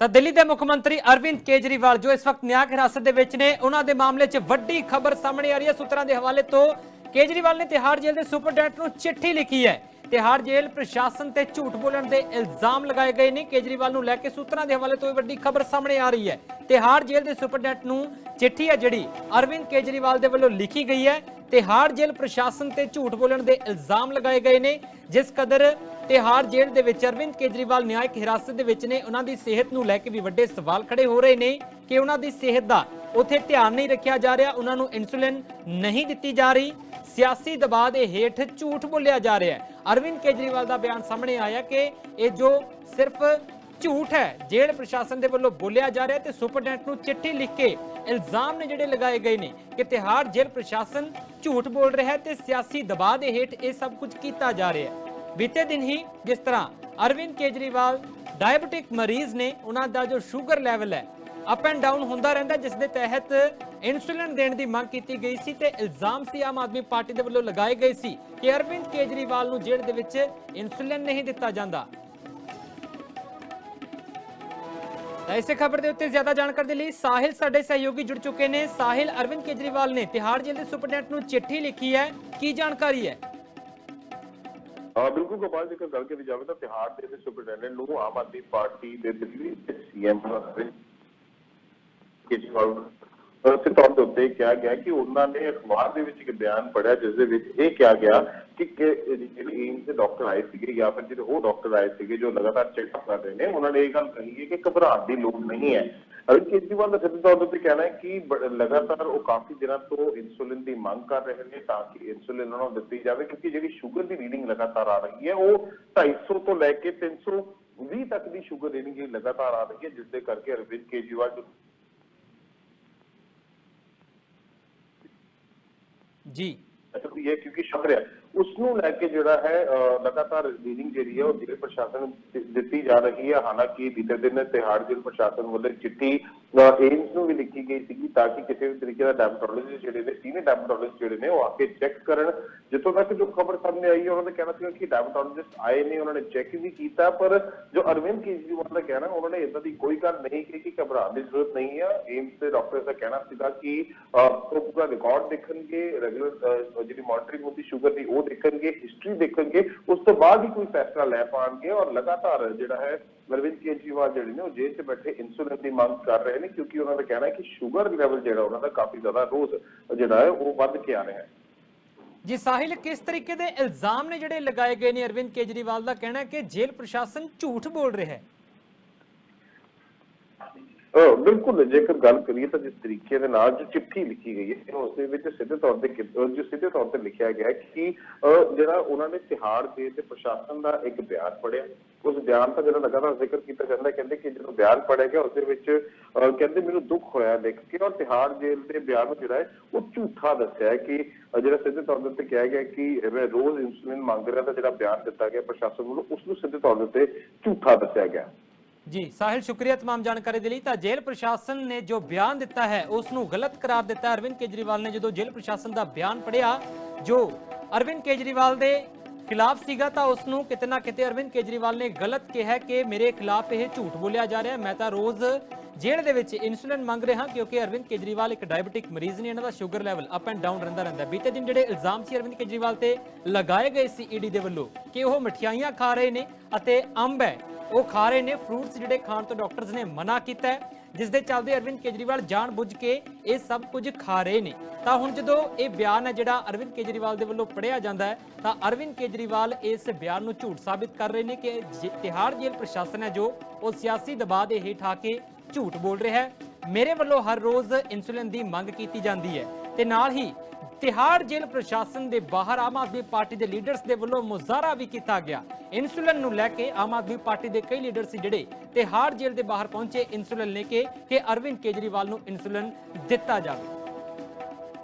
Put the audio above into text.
ਤਾਂ ਦਿੱਲੀ ਦੇ ਮੁੱਖ ਮੰਤਰੀ ਅਰਵਿੰਦ ਕੇਜਰੀਵਾਲ ਜੋ ਇਸ ਵਕਤ ਨਿਆਂਕ ਹਿਰਾਸਤ ਦੇ ਵਿੱਚ ਨੇ, ਉਹਨਾਂ ਦੇ ਮਾਮਲੇ 'ਚ ਵੱਡੀ ਖਬਰ ਸਾਹਮਣੇ ਆ ਰਹੀ ਹੈ ਸੂਤਰਾਂ ਦੇ ਹਵਾਲੇ ਤੋਂ। ਕੇਜਰੀਵਾਲ ਨੇ ਤਿਹਾੜ ਜੇਲ੍ਹ ਦੇ ਸੁਪਰਡੈਂਟ ਨੂੰ ਚਿੱਠੀ ਲਿਖੀ ਹੈ। ਤਿਹਾੜ ਜੇਲ੍ਹ ਪ੍ਰਸ਼ਾਸਨ ਤੇ ਝੂਠ ਬੋਲਣ ਦੇ ਇਲਜ਼ਾਮ ਲਗਾਏ ਗਏ ਨੇ। ਕੇਜਰੀਵਾਲ ਨੂੰ ਲੈ ਕੇ ਸੂਤਰਾਂ ਦੇ ਹਵਾਲੇ ਤੋਂ ਇਹ ਵੱਡੀ ਖਬਰ ਸਾਹਮਣੇ ਆ ਰਹੀ ਹੈ। ਤਿਹਾੜ ਜੇਲ੍ਹ ਦੇ ਸੁਪਰਡੈਂਟ ਨੂੰ ਚਿੱਠੀ ਹੈ ਜਿਹੜੀ ਅਰਵਿੰਦ ਕੇਜਰੀਵਾਲ ਦੇ ਵੱਲੋਂ ਲਿਖੀ ਗਈ ਹੈ। ਤਿਹਾੜ ਜੇਲ੍ਹ ਪ੍ਰਸ਼ਾਸਨ ਤੇ ਝੂਠ ਬੋਲਣ ਦੇ ਇਲਜ਼ਾਮ ਲਗਾਏ ਗਏ ਨੇ, ਜਿਸ ਕਦਰ ਤਿਹਾੜ ਜੇਲ੍ਹ ਦੇ ਵਿੱਚ ਅਰਵਿੰਦ ਕੇਜਰੀਵਾਲ ਨਿਆਇਕ ਹਿਰਾਸਤ ਦੇ ਵਿੱਚ ਨੇ। ਉਹਨਾਂ ਦੀ ਸਿਹਤ ਨੂੰ ਲੈ ਕੇ ਵੀ ਵੱਡੇ ਸਵਾਲ ਖੜੇ ਹੋ ਰਹੇ ਨੇ ਕਿ ਉਹਨਾਂ ਦੀ ਸਿਹਤ ਦਾ ਉੱਥੇ ਧਿਆਨ ਨਹੀਂ ਰੱਖਿਆ ਜਾ ਰਿਹਾ, ਉਹਨਾਂ ਨੂੰ ਇਨਸੂਲਿਨ ਨਹੀਂ ਦਿੱਤੀ ਜਾ ਰਹੀ। ਸਿਆਸੀ ਦਬਾਅ ਦੇ ਹੇਠ ਝੂਠ ਬੋਲਿਆ ਜਾ ਰਿਹਾ ਹੈ। ਅਰਵਿੰਦ ਕੇਜਰੀਵਾਲ ਦਾ ਬਿਆਨ ਸਾਹਮਣੇ ਆਇਆ ਕਿ ਇਹ ਜੋ ਸਿਰਫ ਝੂਠ ਹੈ, ਜੇਲ੍ਹ ਪ੍ਰਸ਼ਾਸਨ ਦੇ ਵੱਲੋਂ ਬੋਲਿਆ ਜਾ ਰਿਹਾ ਤੇ ਸੁਪਰਡੈਂਟ ਨੂੰ ਚਿੱਠੀ ਲਿਖ ਕੇ ਇਲਜ਼ਾਮ ਨੇ ਜਿਹੜੇ ਲਗਾਏ ਗਏ ਨੇ ਕਿ ਤਿਹਾੜ ਜੇਲ੍ਹ ਪ੍ਰਸ਼ਾਸਨ ਝੂਠ ਬੋਲ ਰਿਹਾ ਹੈ ਤੇ ਸਿਆਸੀ ਦਬਾਅ ਦੇ ਹੇਠ ਇਹ ਸਭ ਕੁਝ ਕੀਤਾ ਜਾ ਰਿਹਾ ਹੈ। ਬੀਤੇ ਦਿਨ ਹੀ ਜਿਸ ਤਰ੍ਹਾਂ ਅਰਵਿੰਦ ਕੇਜਰੀਵਾਲ ਡਾਇਬੀਟਿਕ ਮਰੀਜ਼ ਨੇ ਉਹਨਾਂ ਦਾ ਜੋ ਸ਼ੂਗਰ ਲੈਵਲ ਹੈ ਅਪ ਐਂਡ ਡਾਊਨ ਹੁੰਦਾ ਰਹਿੰਦਾ, ਜਿਸ ਦੇ ਤਹਿਤ ਇਨਸੂਲਿਨ ਦੇਣ ਦੀ ਮੰਗ ਕੀਤੀ ਗਈ ਸੀ ਤੇ ਇਲਜ਼ਾਮ ਸੀ ਆਮ ਆਦਮੀ ਪਾਰਟੀ ਦੇ ਵੱਲੋਂ ਲਗਾਏ ਗਏ ਸੀ ਕਿ ਅਰਵਿੰਦ ਕੇਜਰੀਵਾਲ ਨੂੰ ਜੇਲ੍ਹ ਦੇ ਵਿੱਚ ਇਨਸੂਲਿਨ ਨਹੀਂ ਦਿੱਤਾ ਜਾਂਦਾ। ਤਾਂ ਇਸੇ ਖਬਰ ਦੇ ਉੱਤੇ ਜ਼ਿਆਦਾ ਜਾਣਕਾਰੀ ਦੇ ਲਈ ਸਾਹਿਲ ਸਾਡੇ ਸਹਿਯੋਗੀ ਜੁੜ ਚੁੱਕੇ ਨੇ। ਸਾਹਿਲ, ਅਰਵਿੰਦ ਕੇਜਰੀਵਾਲ ਨੇ ਤਿਹਾੜ ਜੇਲ੍ਹ ਦੇ ਸੁਪਰਡੈਂਟ ਨੂੰ ਚਿੱਠੀ ਲਿਖੀ ਹੈ। ਕੀ ਜਾਣਕਾਰੀ ਹੈ? ਹਾਂ ਬਿਲਕੁਲ ਗੋਪਾਲ, ਜੇਕਰ ਗੱਲ ਕੀਤੀ ਜਾਵੇ ਤਾਂ ਤਿਹਾੜ ਦੇ ਵਿੱਚ ਸੁਪਰਡੈਂਟੈਂਟ ਨੂੰ ਆਮ ਆਦਮੀ ਪਾਰਟੀ ਦੇ ਦਿੱਲੀ ਸੀਐਮ ਕੇਜਰੀਵਾਲ ਉਸੇ ਤੌਰ ਦੇ ਉੱਤੇ ਕਿਹਾ ਗਿਆ ਕਿ ਉਹਨਾਂ ਨੇ ਅਖਬਾਰ ਦੇ ਵਿੱਚ ਇੱਕ ਬਿਆਨ ਪੜਿਆ ਜਿਸ ਦੇ ਵਿੱਚ ਇਹ ਕਿਹਾ ਗਿਆ ਕਿ ਕਿ ਜਿਹੜੇ ਏਮਸ ਦੇ ਡਾਕਟਰ ਆਏ ਸੀਗੇ ਜਾਂ ਫਿਰ ਜਿਹੜੇ ਉਹ ਡਾਕਟਰ ਆਏ ਸੀਗੇ ਜੋ ਲਗਾਤਾਰ ਚੈੱਕਅਪ ਕਰ ਰਹੇ ਨੇ, ਉਹਨਾਂ ਨੇ ਇਹ ਗੱਲ ਕਹੀ ਹੈ ਕਿ ਘਬਰਾਉਣ ਦੀ ਲੋੜ ਨਹੀਂ ਹੈ। ਅਰਵਿੰਦ ਕੇਜਰੀਵਾਲ ਦਾ ਸਿੱਧੇ ਤੌਰ ਦੇ ਉੱਤੇ ਕਹਿਣਾ ਹੈ ਕਿ ਲਗਾਤਾਰ ਉਹ ਕਾਫੀ ਦਿਨਾਂ ਤੋਂ ਇਨਸੂਲਿਨ ਦੀ ਮੰਗ ਕਰ ਰਹੇ ਨੇ ਤਾਂ ਕਿ ਇਨਸੂਲਿਨ ਉਹਨਾਂ ਨੂੰ ਦਿੱਤੀ ਜਾਵੇ ਕਿਉਂਕਿ ਜਿਹੜੀ ਸ਼ੂਗਰ ਦੀ ਰੀਡਿੰਗ ਲਗਾਤਾਰ ਆ ਰਹੀ ਹੈ ਉਹ 250 ਤੋਂ ਲੈ ਕੇ 320 ਤੱਕ ਦੀ ਸ਼ੂਗਰ ਰੀਡਿੰਗ ਲਗਾਤਾਰ ਆ ਰਹੀ ਹੈ ਜਿਸ ਦੇ ਕਰਕੇ ਅਰਵਿੰਦ ਕੇਜਰੀਵਾਲ ਜੋ ਜੀ। ਸਕਦੀ ਹੈ ਕਿਉਂਕਿ ਸ਼ੁਕਰ ਹੈ ਉਸ ਨੂੰ ਲੈ ਕੇ ਜਿਹੜਾ ਹੈ ਲਗਾਤਾਰ ਰੀਡਿੰਗ ਜਿਹੜੀ ਹੈ ਉਹ ਜ਼ਿਲ੍ਹੇ ਪ੍ਰਸ਼ਾਸਨ ਦਿੱਤੀ ਜਾ ਰਹੀ ਹੈ। ਹਾਲਾਂਕਿ ਬੀਤੇ ਦਿਨ ਤਿਹਾੜ ਜ਼ਿਲ੍ਹਾ ਪ੍ਰਸ਼ਾਸਨ ਵੱਲੋਂ ਚਿੱਠੀ ਏਮਸ ਨੂੰ ਵੀ ਲਿਖੀ ਗਈ ਸੀਗੀ ਤਾਂ ਕਿ ਕਿਸੇ ਵੀ ਤਰੀਕੇ ਦਾ ਡੈਮਟੋਲੋਜਿਸਟ ਜਿਹੜੇ ਨੇ ਸੀਨੀਅਰ ਡੈਮਟੋਲੋਜਿਸਟ ਜਿਹੜੇ ਨੇ ਉਹ ਆ ਕੇ ਚੈੱਕ ਕਰਨ। ਜਿੱਥੋਂ ਤੱਕ ਜੋ ਖਬਰ ਸਾਹਮਣੇ ਆਈ ਹੈ, ਉਹਨਾਂ ਦਾ ਕਹਿਣਾ ਸੀਗਾ ਕਿ ਡੈਮਟੋਲੋਜਿਸਟ ਆਏ ਨੇ, ਉਹਨਾਂ ਨੇ ਚੈੱਕ ਵੀ ਕੀਤਾ, ਪਰ ਜੋ ਅਰਵਿੰਦ ਕੇਜਰੀਵਾਲ ਦਾ ਕਹਿਣਾ, ਉਹਨਾਂ ਨੇ ਇਦਾਂ ਦੀ ਕੋਈ ਗੱਲ ਨਹੀਂ ਕਹੀ ਕਿ ਘਬਰਾਉਣ ਦੀ ਜ਼ਰੂਰਤ ਨਹੀਂ ਹੈ ਏਮਸ ਦੇ ਡਾਕਟਰ ਦਾ ਕਹਿਣਾ ਸੀਗਾ ਕਿ ਉਹ ਪੂਰਾ ਰਿਕਾਰਡ ਦੇਖਣਗੇ ਰੈਗੂਲਰ ਜਿਹੜੀ ਮੋਨਿਟਰਿੰਗ ਹੁੰਦੀ ਸ਼ੂਗਰ ਦੀ, ਉਹ ਦੇਖਣਗੇ ਹਿਸਟਰੀ ਦੇਖਣਗੇ, ਉਸ ਤੋਂ ਬਾਅਦ ਹੀ ਕੋਈ ਫੈਸਲਾ ਲੈ ਪਾਣਗੇ ਔਰ ਲਗਾਤਾਰ ਜਿਹੜਾ ਹੈ ਅਰਵਿੰਦ ਕੇਜਰੀਵਾਲ ਜਿਹੜੇ ਨੇ ਉਹ ਜੇਲ੍ਹ 'ਚ ਬੈਠੇ ਇਨਸੂਲਿਨ ਦੀ ਮੰਗ ਕਰ ਰਹੇ ਨੇ ਕਿਉਂਕਿ ਉਹਨਾਂ ਦਾ ਕਹਿਣਾ ਹੈ ਕਿ ਸ਼ੂਗਰ ਲੈਵਲ ਜਿਹੜਾ ਉਹਨਾਂ ਦਾ ਕਾਫੀ ਜ਼ਿਆਦਾ ਰੋਜ਼ ਜਿਹੜਾ ਹੈ ਉਹ ਵੱਧ ਕੇ ਆ ਰਿਹਾ ਹੈ। ਜੀ ਸਾਹਿਲ, ਕਿਸ ਤਰੀਕੇ ਦੇ ਇਲਜ਼ਾਮ ਨੇ ਜਿਹੜੇ ਲਗਾਏ ਗਏ ਨੇ ਅਰਵਿੰਦ ਕੇਜਰੀਵਾਲ ਦਾ ਕਹਿਣਾ ਹੈ ਕਿ ਜੇਲ੍ਹ ਪ੍ਰਸ਼ਾਸਨ ਝੂਠ ਬੋਲ ਰਿਹਾ ਹੈ? ਬਿਲਕੁਲ, ਜੇਕਰ ਗੱਲ ਕਰੀਏ ਤਾਂ ਜਿਸ ਤਰੀਕੇ ਦੇ ਨਾਲ ਜੋ ਚਿੱਠੀ ਲਿਖੀ ਗਈ ਹੈ, ਉਸ ਦੇ ਵਿੱਚ ਸਿੱਧੇ ਤੌਰ ਤੇ ਜੋ ਸਿੱਧੇ ਤੌਰ ਤੇ ਲਿਖਿਆ ਗਿਆ ਹੈ ਕਿ, ਅਹ, ਜਿਹੜਾ ਉਹਨਾਂ ਨੇ ਤਿਹਾੜ ਦੇ ਤੇ ਪ੍ਰਸ਼ਾਸਨ ਦਾ ਇੱਕ ਬਿਆਨ ਪੜਿਆ ਉਸ ਬਿਆਨ ਦਾ ਜਿਹੜਾ ਲਗਾਤਾਰ ਜ਼ਿਕਰ ਕੀਤਾ ਜਾਂਦਾ ਕਹਿੰਦੇ ਕਿ ਜਦੋਂ ਬਿਆਨ ਪੜਿਆ ਗਿਆ, ਉਸ ਦੇ ਵਿੱਚ, ਅਹ, ਕਹਿੰਦੇ ਮੈਨੂੰ ਦੁੱਖ ਹੋਇਆ ਲਿਖ ਕੇ ਔਰ ਤਿਹਾੜ ਜੇਲ੍ਹ ਦੇ ਬਿਆਨ ਨੂੰ ਜਿਹੜਾ ਹੈ, ਉਹ ਝੂਠਾ ਦੱਸਿਆ ਹੈ ਕਿ ਜਿਹੜਾ ਸਿੱਧੇ ਤੌਰ ਦੇ ਉੱਤੇ ਕਿਹਾ ਗਿਆ ਕਿ ਮੈਂ ਰੋਜ਼ ਇਨਸੂਲਿਨ ਮੰਗ ਰਿਹਾ ਤਾਂ ਜਿਹੜਾ ਬਿਆਨ ਦਿੱਤਾ ਗਿਆ ਪ੍ਰਸ਼ਾਸਨ ਵੱਲੋਂ, ਉਸ ਨੂੰ ਸਿੱਧੇ ਤੌਰ ਦੇ ਉੱਤੇ ਝੂਠਾ ਦੱਸਿਆ ਗਿਆ। ਜੀ ਸਾਹਿਲ ਸ਼ੁਕਰੀਆ तमाम ਜਾਣਕਾਰੀ ਦੇ ਲਈ ਤਾਂ ਜੇਲ੍ਹ ਪ੍ਰਸ਼ਾਸਨ ਨੇ ਜੋ ਬਿਆਨ ਦਿੱਤਾ ਹੈ ਉਸ ਨੂੰ ਗਲਤ ਕਰਾਰ ਦਿੱਤਾ ਹੈ। ਅਰਵਿੰਦ ਕੇਜਰੀਵਾਲ ਨੇ ਜਦੋਂ ਜੇਲ੍ਹ ਪ੍ਰਸ਼ਾਸਨ ਦਾ ਬਿਆਨ ਪੜਿਆ ਜੋ ਅਰਵਿੰਦ ਕੇਜਰੀਵਾਲ ਦੇ ਖਿਲਾਫ ਸੀਗਾ ਤਾਂ ਉਸ ਨੂੰ ਕਿਤੇ ਨਾ ਕਿਤੇ ਅਰਵਿੰਦ ਕੇਜਰੀਵਾਲ ਨੇ ਗਲਤ ਕਿਹਾ ਕਿ ਮੇਰੇ ਖਿਲਾਫ ਇਹ ਝੂਠ ਬੋਲਿਆ ਜਾ ਰਿਹਾ ਹੈ ਮੈਂ ਤਾਂ ਰੋਜ਼ ਜੇਲ੍ਹ ਦੇ ਵਿੱਚ ਇਨਸੂਲਿਨ ਮੰਗ ਰਿਹਾ ਕਿਉਂਕਿ ਅਰਵਿੰਦ ਕੇਜਰੀਵਾਲ ਇੱਕ ਡਾਇਬੀਟਿਕ ਮਰੀਜ਼ ਨੇ ਇਹਨਾਂ ਦਾ sugar level up and down ਰਹਿੰਦਾ ਰਹਿੰਦਾ ਹੈ। ਬੀਤੇ ਦਿਨ ਜਿਹੜੇ ਇਲਜ਼ਾਮ ਸੀ ਅਰਵਿੰਦ ਕੇਜਰੀਵਾਲ ਤੇ ਲਗਾਏ ਗਏ ਸੀ ਈਡੀ ਦੇ ਵੱਲੋਂ ਕਿ ਉਹ ਮਠਿਆਈਆਂ ਖਾ ਰਹੇ ਨੇ ਅਤੇ ਅੰਬ ਹੈ ਉਹ ਖਾ ਰਹੇ ਨੇ ਫਰੂਟਸ ਜਿਹੜੇ ਖਾਣ ਤੋਂ ਡਾਕਟਰਸ ਨੇ ਮਨਾ ਕੀਤਾ ਹੈ ਜਿਸ ਦੇ ਚੱਲਦੇ ਅਰਵਿੰਦ ਕੇਜਰੀਵਾਲ ਜਾਣਬੁੱਝ ਕੇ ਇਹ ਸਭ ਕੁਝ ਖਾ ਰਹੇ ਨੇ। ਤਾਂ ਹੁਣ ਜਦੋਂ ਇਹ ਬਿਆਨ ਹੈ ਜਿਹੜਾ ਅਰਵਿੰਦ ਕੇਜਰੀਵਾਲ ਦੇ ਵੱਲੋਂ ਪੜਿਆ ਜਾਂਦਾ ਹੈ, ਤਾਂ ਅਰਵਿੰਦ ਕੇਜਰੀਵਾਲ ਇਸ ਬਿਆਨ ਨੂੰ ਝੂਠ ਸਾਬਿਤ ਕਰ ਰਹੇ ਨੇ ਕਿ ਤਿਹਾੜ ਜੇਲ੍ਹ ਪ੍ਰਸ਼ਾਸਨ ਹੈ ਜੋ, ਉਹ ਸਿਆਸੀ ਦਬਾਅ ਦੇ ਹੇਠ ਆ ਕੇ ਝੂਠ ਬੋਲ ਰਿਹਾ ਹੈ। ਮੇਰੇ ਵੱਲੋਂ ਹਰ ਰੋਜ਼ ਇਨਸੂਲਿਨ ਦੀ ਮੰਗ ਕੀਤੀ ਜਾਂਦੀ ਹੈ ਤੇ ਨਾਲ ਹੀ ਤਿਹਾੜ ਜੇਲ੍ਹ ਪ੍ਰਸ਼ਾਸਨ ਦੇ ਬਾਹਰ ਆਮ ਆਦਮੀ ਪਾਰਟੀ ਦੇ ਲੀਡਰਸ ਦੇ ਵੱਲੋਂ ਮੁਜ਼ਾਹਰਾ ਵੀ ਕੀਤਾ ਗਿਆ। ਇਨਸੂਲਿਨ ਨੂੰ ਲੈ ਕੇ ਆਮ ਆਦਮੀ ਪਾਰਟੀ ਦੇ ਕਈ ਲੀਡਰ ਸੀ ਜਿਹੜੇ ਤਿਹਾੜ ਜੇਲ੍ਹ ਦੇ ਬਾਹਰ ਪਹੁੰਚੇ, ਇਨਸੂਲਿਨ ਲੈ ਕੇ ਕਿ ਅਰਵਿੰਦ ਕੇਜਰੀਵਾਲ ਨੂੰ ਇਨਸੂਲਿਨ ਦਿੱਤਾ ਜਾਵੇ।